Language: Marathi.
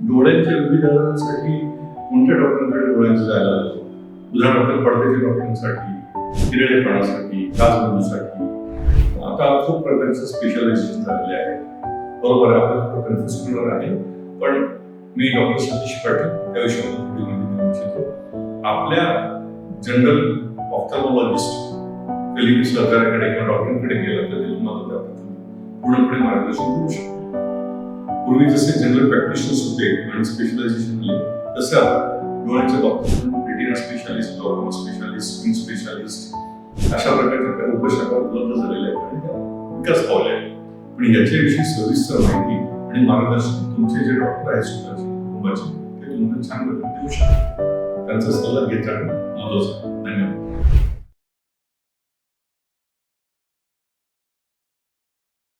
डोळ्यांच्या विविधांसाठी कोणत्या डॉक्टरांकडे डोळ्यांचं जायला लागतं? डॉक्टर पडद्याच्या डॉक्टरांसाठी किरळेपणासाठी काजबंदूसाठी आता खूप प्रकारचं स्पेशलायझेशन झालेले आहे. बरोबर आहे आपल्याला थोडं कन्फ्युज होणार आहे पण मी डॉक्टर सतीश पाटील त्या विषयावर माहिती देऊ इच्छितो. आपल्या जनरल ऑफ्थॉलॉजिस्ट कलिंग सहकार्याकडे किंवा डॉक्टरांकडे गेलं तर ते तुम्हाला त्याबद्दल पूर्णपणे मार्गदर्शन करू शकतो पूर्वी जसे जनरल प्रॅक्टिशनर्स होते आणि स्पेशलायझेशन आले तसे आता doctor retina specialist doctor specialist skin specialist अशा प्रकारच्या काही उपशाखा उपलब्ध झालेल्या आहेत आणि त्या विकास पावले आहेत. पण याच्याविषयी सविस्तर माहिती आणि मार्गदर्शन तुमचे जे डॉक्टर आहेत स्वतःचे कुटुंबाचे ते तुम्हाला छान प्रकारे देऊ शकतात. त्यांचा सल्ला घेत जाणं महत्वाचं धन्यवाद.